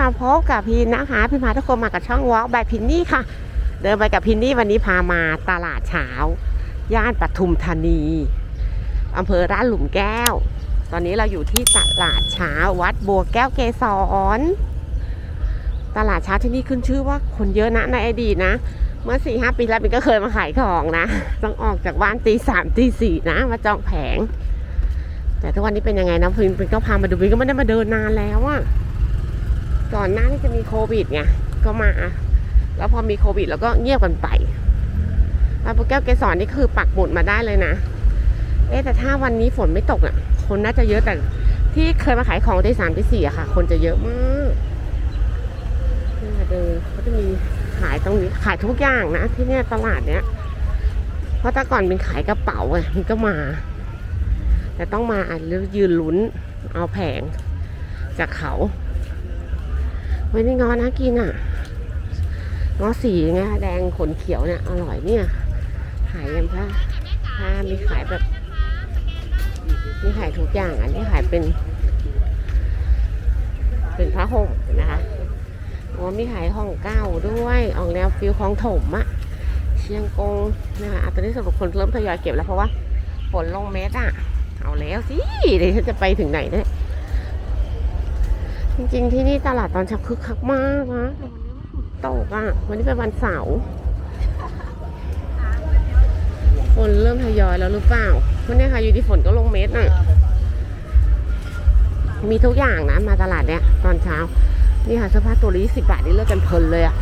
มาพบกับพินนะคะ พินพาทุกคนมากับช่องวอล์กบายพินนี่ค่ะ เดินไปกับพินนี่วันนี้พามาตลาดเช้า ย่านปทุมธานีอำเภอร้านหลุมแก้ว ตอนนี้เราอยู่ที่ตลาดเช้าวัดบัวแก้วเกสรตลาดเช้าที่นี่ขึ้นชื่อว่าคนเยอะนะในอดีตนะเมื่อสี่ห้าปีแล้วปินก็เคยมาขายของนะ ต้องออกจากบ้านตีสามตีสี่นะ มาจองแผง แต่ทุกวันนี้เป็นยังไงนะพิมพิมก็พามาดูพิมก็ไม่ได้มาเดินนานแล้วอะ ก่อนหน้าที่จะมีโควิดไงก็มา แล้วพอมีโควิด แล้วก็เงียบกันไปแล้วพวกแก้วเกสรนี่คือปักหมุดมาได้เลยนะ เอ๊แต่ถ้าวันนี้ฝนไม่ตกอะคนน่าจะเยอะแต่ที่เคยมาขายของตีสามตีสี่อะค่ะ คนจะเยอะมากนี่เดินเขาจะมีขายตรงนี้ขายทุกอย่างนะ ที่เนี่ยตลาดเนี้ย เพราะแต่ก่อนเป็นขายกระเป๋าไงมันก็มา แต่ต้องมาอ่านหรือยืนลุ้นเอาแผงจากเขา ไว้นี่งอนะกินอะงอสีไงแดงขนเขียวเนี่ยอร่อยเนี่ยขายกันผ้าผ้ามีขายแบบมีขายทุกอย่างอันนี้ขายเป็น เป็นผ้าห่มนะคะอ๋อมีขายห้องเก้าด้วยออกแนวฟิลของถมอะเชียงกงนะคะอะตอนนี้สำหรับคนเริ่มทยอยเก็บแล้วเพราะว่าฝนลงเม็ดอะเอาแล้วสิเดี๋ยวฉันจะไปถึงไหนเนี่ย จริงๆที่นี่ตลาดตอนเช้าคึกคักมากนะตกอะ วันนี้เป็นวันเสาร์ฝนเริ่มทยอยแล้วหรือเปล่าเพราะเนี่ยค่ะอยู่ที่ฝนก็ลงเม็ดน่ะ มีทุกอย่างนะ มาตลาดเนี้ยตอนเช้า นี่ค่ะเสื้อผ้าตัวละยี่สิบบาทนี่เลือกกันเพลินเลยอะ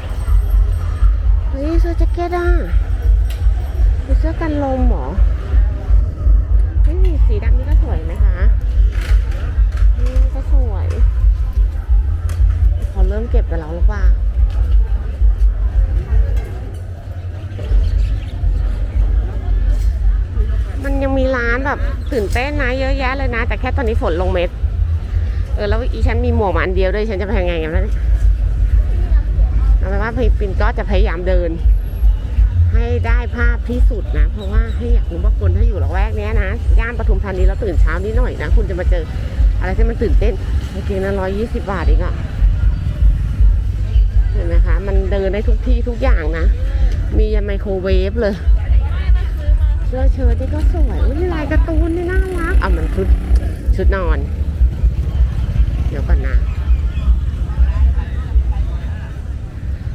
เฮ้ยเสื้อแจ็คเก็ตอะเสื้อกันลมหรอเฮ้ยสีดำนี่ก็สวยนะคะ เริ่มเก็บกันแล้วหรือเปล่ามันยังมีร้านแบบตื่นเต้นนะเยอะแยะเลยนะ แต่แค่ตอนนี้ฝนลงเม็ด เออ แล้วอีฉันมีหมวกมาอันเดียวด้วยฉันจะไปยังไงกันนะเนี่ยเอาเป็นว่าพี่ปินก็จะพยายามเดิน ให้ได้ภาพที่สุดนะ เพราะว่าให้อยากรู้ว่าคนถ้าอยู่ละแวกเนี้ยนะย่านปทุมธานีแล้วตื่นเช้านิดหน่อยนะ คุณจะมาเจออะไรที่มันตื่นเต้นโอเคนะร้อยยี่สิบบาทเองอะ เห็นไหมคะ มันเดินได้ทุกที่ทุกอย่างนะ มียันไมโครเวฟเลยเสื้อเชิ้ตนี่ก็สวยอุ๊ยลายการ์ตูนนี่น่ารักอะมันชุดชุดนอน เดี๋ยวก่อนนะ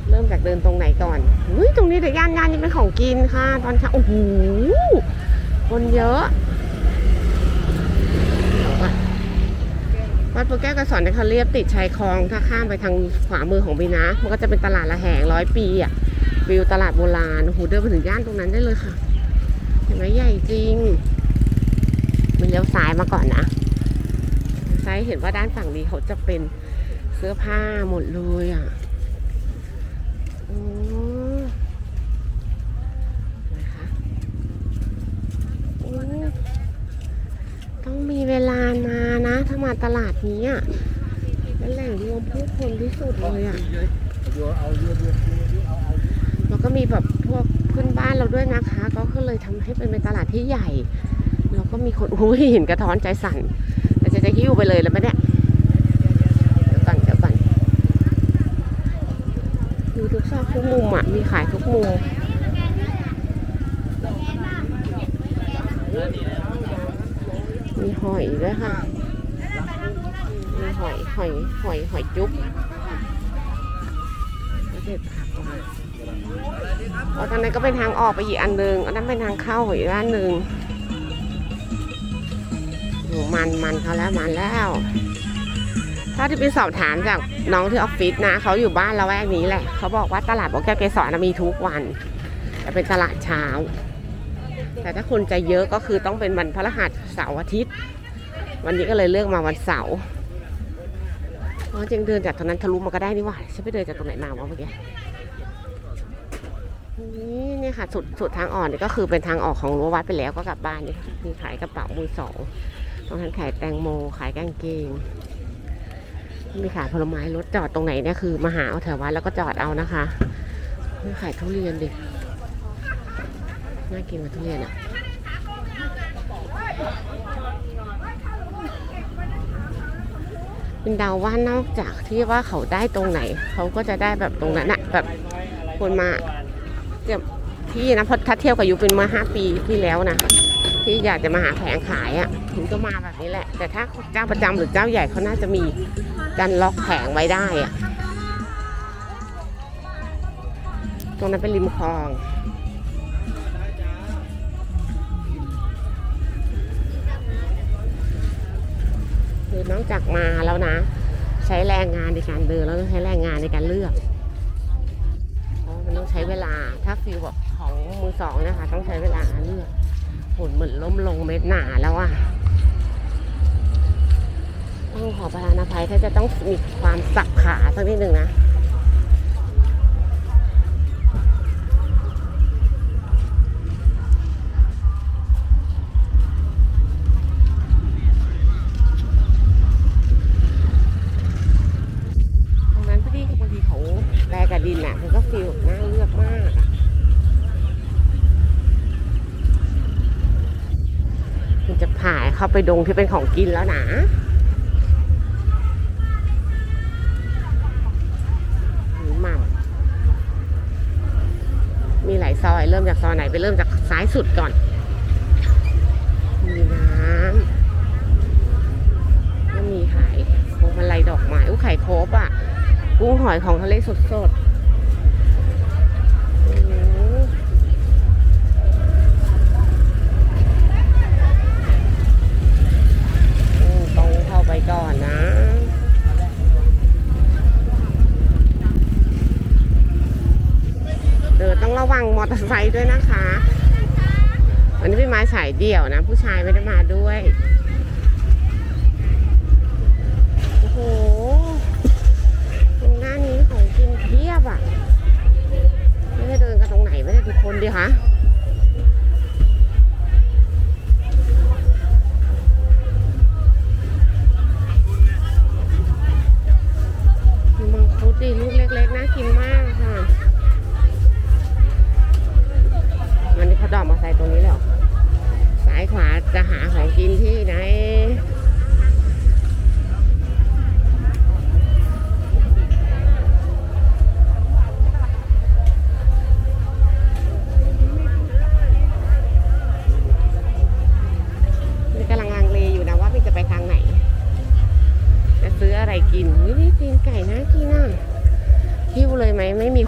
เริ่มจากเดินตรงไหนก่อนอุ้ยตรงนี้เดี๋ยวย่านย่านนี้เป็นของกินค่ะ ตอนเช้าโอ้โหคนเยอะเดี๋ยวก่อน วัดปูแก้วกระสอนเนี่ยเขาเรียบติดชายคลอง ถ้าข้ามไปทางขวามือของบีนะ มันก็จะเป็นตลาดละแหงร้อยปีอะวิวตลาดโบราณโอ้โหเดินไปถึงย่านตรงนั้นได้เลยค่ะ เห็นไหมใหญ่จริงมันเลี้ยวซ้ายมาก่อนนะซ้ายเห็นว่าด้านฝั่งนี้เขาจะเป็นเสื้อผ้าหมดเลยอะ โอ้นะคะโอ้ต้องมีเวลามานะ ถ้ามาตลาดนี้อะเป็นแหล่งรวมผู้คนที่สุดเลยอะแล้วก็มีแบบพวกเพื่อนบ้านเราด้วยนะคะ ก็เลยทำให้เป็นตลาดที่ใหญ่แล้วก็มีคนอุ้ยเห็นกระท้อนใจสั่นแต่จะจะหิ้วไปเลยแล้วไหมเนี่ยเดี๋ยวก่อนเดี๋ยวก่อนดูทุกซอกทุกมุมอะ มีขายทุกมุมมีหอยด้วยค่ะ หอยหอยหอยจุ๊บแล้วเด็ดผักมาอ๋อทางนั้นก็เป็นทางออกไปอีกอันหนึ่งอันนั้นเป็นทางเข้าอีกด้านหนึ่งโหมันมันเขาแล้วมันแล้วถ้าที่ไปสอบถามจากน้องที่ออฟฟิศนะเขาอยู่บ้านละแวกนี้แหละเขาบอกว่าตลาดบอแก้วเกสรนมีทุกวันแต่เป็นตลาดเช้า แต่ถ้าคนจะเยอะก็คือต้องเป็นวันพฤหัสเสาร์อาทิตย์ วันนี้ก็เลยเลือกมาวันเสาร์ อ๋อจริงเดินจากตรงนั้นทะลุมาก็ได้นี่หว่าฉันไปเดินจากตรงไหนมาวะเมื่อกี้นี่เนี่ยค่ะสุดสุดทางออกนี่ก็คือเป็นทางออกของรั้ววัดไปแล้วก็กลับบ้านนี่ค่ะมีขายกระเป๋ามือสองตรงนั้นขายแตงโมขายกางเกงมีขายผลไม้รถจอดตรงไหนเนี่ยคือมาหาเอาแถววัดแล้วก็จอดเอานะคะมีขายทุเรียนดิน่ากินกว่าทุเรียนอะ เป็นเดาว่านอกจากที่ว่าเขาได้ตรงไหน เขาก็จะได้แบบตรงนั้นอะแบบคนมาเกือบพี่นะเพราะถ้าเที่ยบกับยุคเป็นเมื่อห้าปีที่แล้วนะที่อยากจะมาหาแผงขายอะถึงก็มาแบบนี้แหละ แต่ถ้าเจ้าประจำหรือเจ้าใหญ่เขาน่าจะมีการล็อกแผงไว้ได้อะตรงนั้นเป็นริมคลอง จากมาแล้วนะ ใช้แรงงานในการเดินแล้วต้องใช้แรงงานในการเลือกเพราะมันต้องใช้เวลาถ้าฟิลแบบของมือสองนะคะ ต้องใช้เวลาเลือกฝนเหมือนล้มลงเม็ดหนาแล้วอะต้องขอประทานอภัยถ้าจะต้องมีความสับขาสักนิดหนึ่งนะ ดินอะมันก็ฟีลน่าเลือกมากมันจะผ่ายเข้าไปดงที่เป็นของกินแล้วนะหรือหม่ำมีหลายซอย เริ่มจากซอยไหนไปเริ่มจากซ้ายสุดก่อน มีน้ำก็มีขายพวงมาลัยดอกไม้อุ้ไข่โคบอะกุ้งหอยของทะเลสดสดๆโอ้โหอืมตรงเข้าไปก่อนนะ เดินต้องระวั ไซค์ด้วยนะคะ วันนี้พี่ไม้สายเดี่ยวนะ ผู้ชายไม่ได้มาด้วย โอ้โหตรงหน้านี้ของกินเพียบอะ ไม่ได้เดินกันตรงไหนไม่ได้ทุกคนดิคะ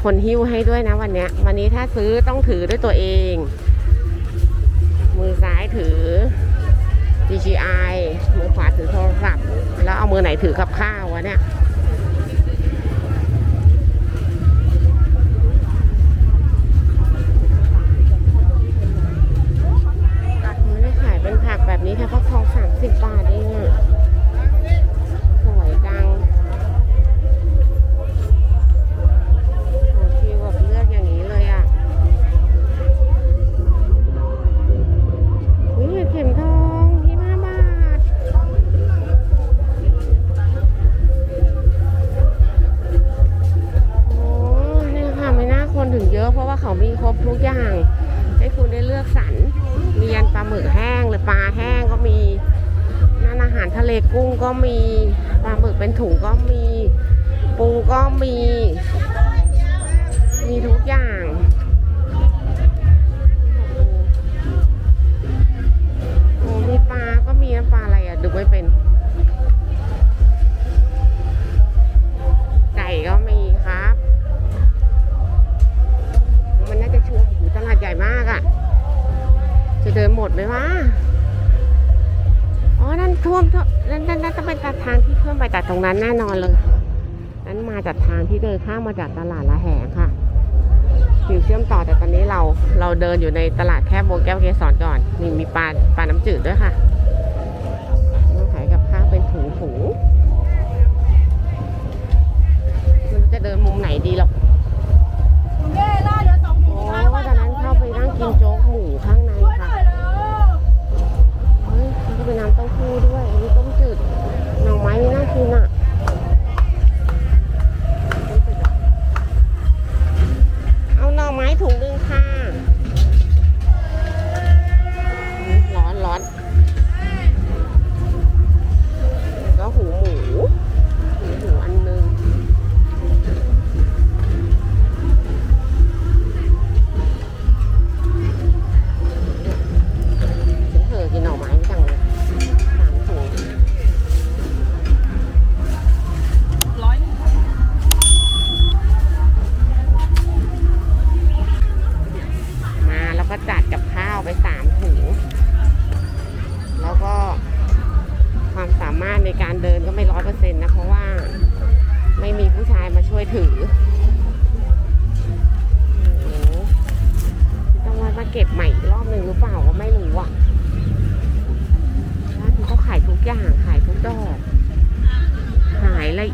คนหิ้วให้ด้วยนะวันเนี้ย วันนี้ถ้าซื้อต้องถือด้วยตัวเอง มือซ้ายถือ DJI มือขวาถือโทรศัพท์ แล้วเอามือไหนถือกับข้าววะเนี่ย ทะเลกุ้งก็มีปลาหมึกเป็นถุงก็มี ปูก็มี มีทุกอย่างโอ้มีปลาก็มีนะปลาอะไรอะดูไม่เป็น ไก่ก็มีครับ มันน่าจะช่วงโอ้โหตลาดใหญ่มากอะ จะเดินหมดไหมวะ นั่นท่วมท่วมนั่นนั่นนั่นต้องเป็นทางที่เพิ่มไปจากตรงนั้นแน่นอนเลย นั้นมาจากทางที่เดินข้ามมาจากตลาดละแหงค่ะอยู่เชื่อมต่อแต่ตอนนี้เราเราเดินอยู่ในตลาดแค่โบวแก้วเกสรก่อนนี่มีปลาปลาน้ำจืดด้วยค่ะมาขายกับข้าวเป็นถุงถุงมันจะเดินมุมไหนดีหรอก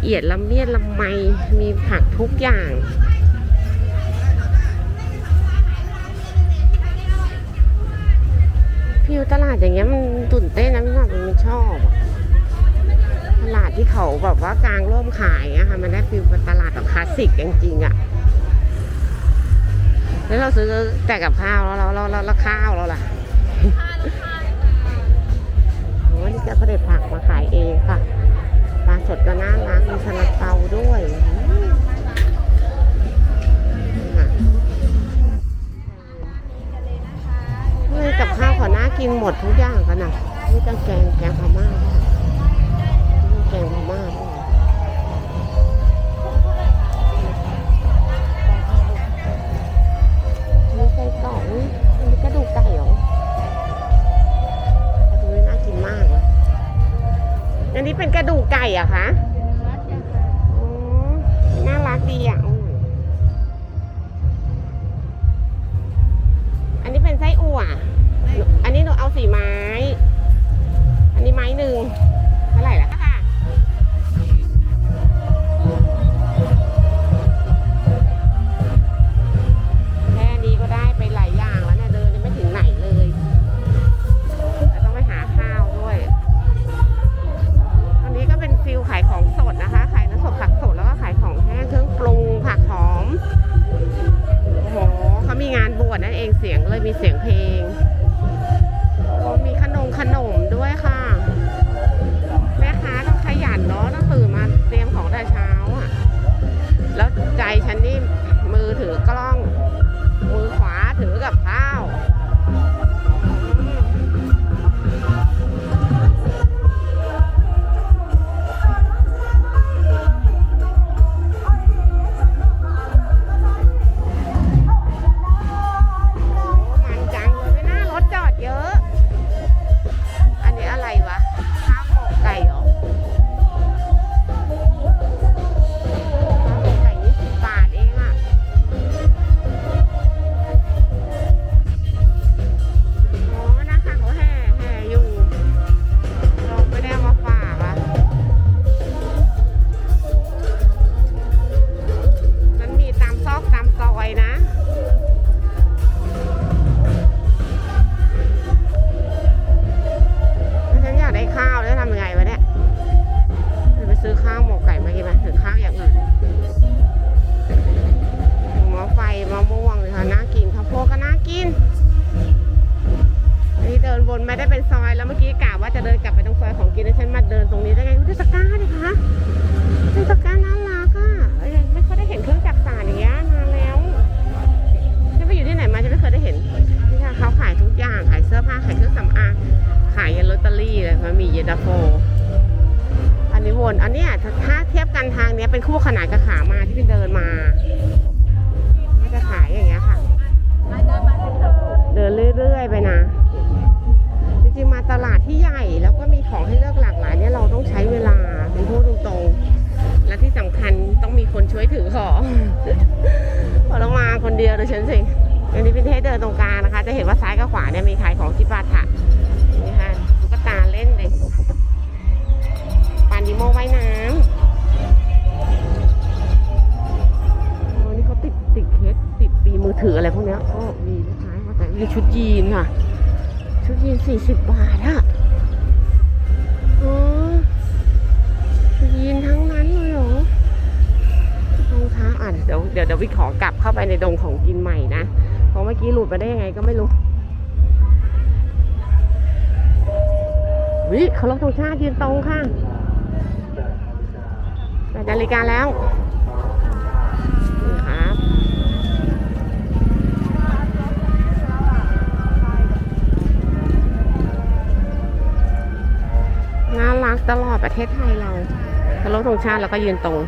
เอียดละเมียดละไมมีผักทุกอย่าง ฟิวตลาดอย่างเงี้ยมันตื่นเต้นนะพี่หน่อยมันชอบตลาดที่เขาแบบว่ากลางร่มขายอะค่ะมันได้ฟิลเป็นตลาดแบบคลาสสิกจริงๆอะแล้วเราซื้อแต่กับข้าวแล้วแล้วแล้วแล้วแล้วข้าวเราล่ะโอ้นี่จะก็ได้ผักมาขายเองค่ะ ปลาสดก็น่ารักมีซาลาเปาด้วยเฮ้ยกับข้าวขอน่ากินหมดทุกอย่างกันนะนี่ต้งแกงแกงพม่า กระดูกไก่เหรอะคะ นอันเนี้ยถ้าเทียบกันทางเนี้ยเป็นคู่ขนานกับขามาที่เป็นเดินมาก็จะขายอย่างเงี้ยค่ะ เดินเรื่อย ๆ ไปนะ จริงๆมาตลาดที่ใหญ่แล้วก็มีของให้เลือกหลากหลายเนี่ยเราต้องใช้เวลาเป็นพูดตรงๆ และที่สำคัญต้องมีคนช่วยถือของพอเรามาคนเดียวดูฉันสิอันนี้เป็นเทศเดินตรงกลางนะคะ จะเห็นว่าซ้ายกับขวาเนี่ยมีขาย ยีนค่ะ ชุดยีนสี่สิบบาทอะอ๋อชุดยีนทั้งนั้นเลยเหรอรองเท้าอะเดี๋ยวเดี๋ยวเดี๋ยววิขอกลับเข้าไปในดงของกินใหม่นะ เพราะเมื่อกี้หลุดมาได้ยังไงก็ไม่รู้ วิเขาลบธงชาติยืนตรงค่ะแปดนาฬิกาแล้ว รักตลอดประเทศไทยเราเคารพธงชาติแล้วก็ยืนตรง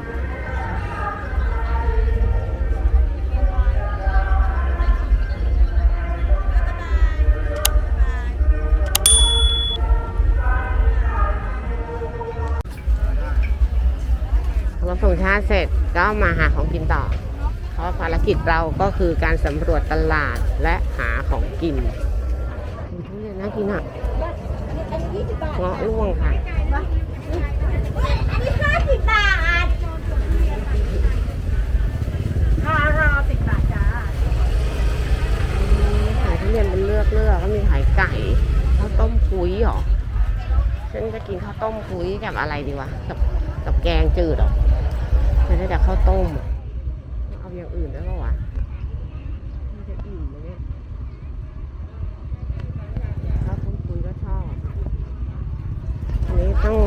เคารพธงชาติเสร็จก็มาหาของกินต่อ เพราะภารกิจเราก็คือการสำรวจตลาดและหาของกินทุเรียนน่ากินอะเงาะร่วงค่ะ เลือกลือก็มีขายไก่ข้าวต้มกุ้ยเหรอฉันจะกินข้าวต้มกุ้ยกับอะไรดีวะกับกับแกงจืดเหรอฉันได้แต่ข้าวต้มเอาอย่างอื่นได้ปะวะจะอิ่มไหมเนี่ยข้าวต้มกุ้ยก็ชอบอันนี้ต้อง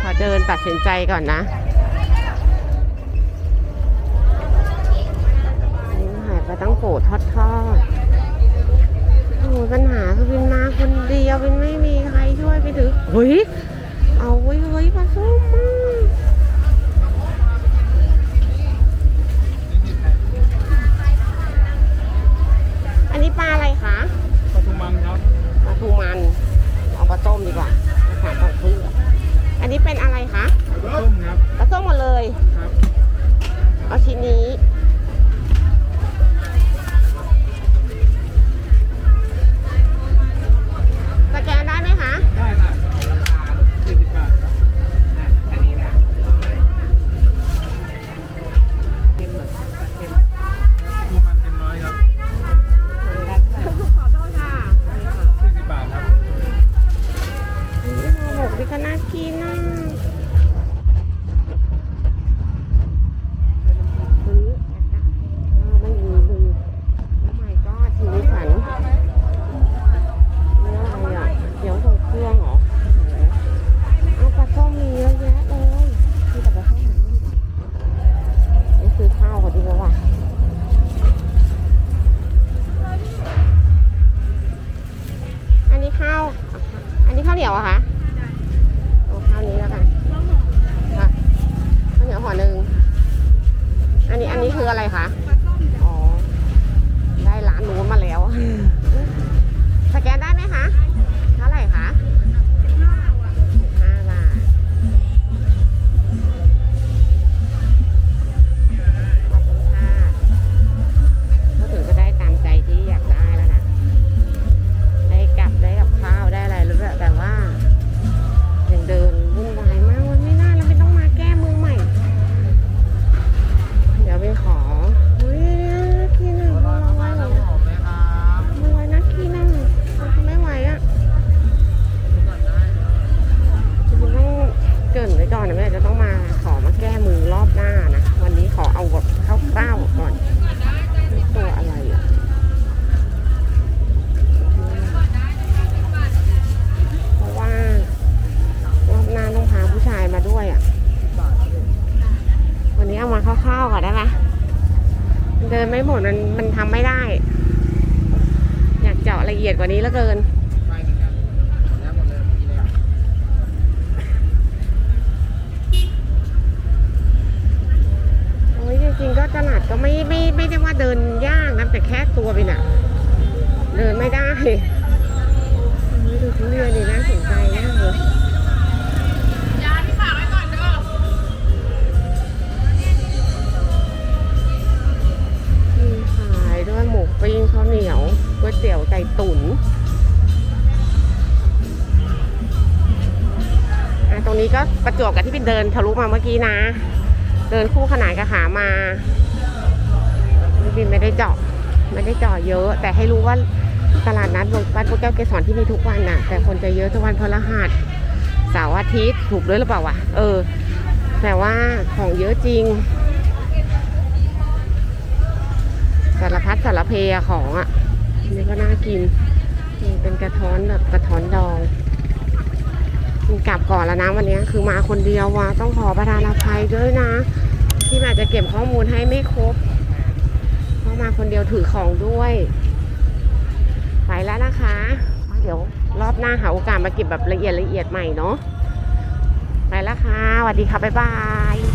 ขอเดินตัดสินใจก่อนนะนนี้หายไปตั้งโกทอดทอด ปัญหาคือวินมาคนเดียววินไม่มีใครช่วยไปถือเฮ้ยเอาไว้เฮ้ยปลาส้มมากอันนี้ปลาอะไรคะปทุมมันครับปลาทูมันเอาปลาส้มดีกว่าปลาต้องเพื่ออันนี้เป็นอะไรคะต้มครับปลาส้มหมดเลยครับเอาชิ้นนี้ ประจวบกับที่เป็นเดินทะลุมาเมื่อกี้นะ เดินคู่ขนานกับขามาพี่บินไม่ได้เจาะไม่ได้เจาะเยอะ แต่ให้รู้ว่าตลาดนัดบ้านพวกแก้วเกสรที่มีทุกวันน่ะ แต่คนจะเยอะทุกวันพฤหัสเสาร์อาทิตย์ถูกด้วยหรือเปล่าวะเออ แต่ว่าของเยอะจริงสารพัดสารเพอะของอะอันนี่ก็น่ากินนี่เป็นกระท้อนแบบกระท้อนดอง กลับก่อนแล้วนะวันนี้คือมาคนเดียวว่ะต้องขอประทานอภัยด้วยนะ ที่อาจจะเก็บข้อมูลให้ไม่ครบเพราะมาคนเดียวถือของด้วย ไปแล้วนะคะ เดี๋ยวรอบหน้าหาโอกาสมาเก็บแบบละเอียดละเอียดใหม่เนาะไปแล้วค่ะสวัสดีค่ะบ๊ายบาย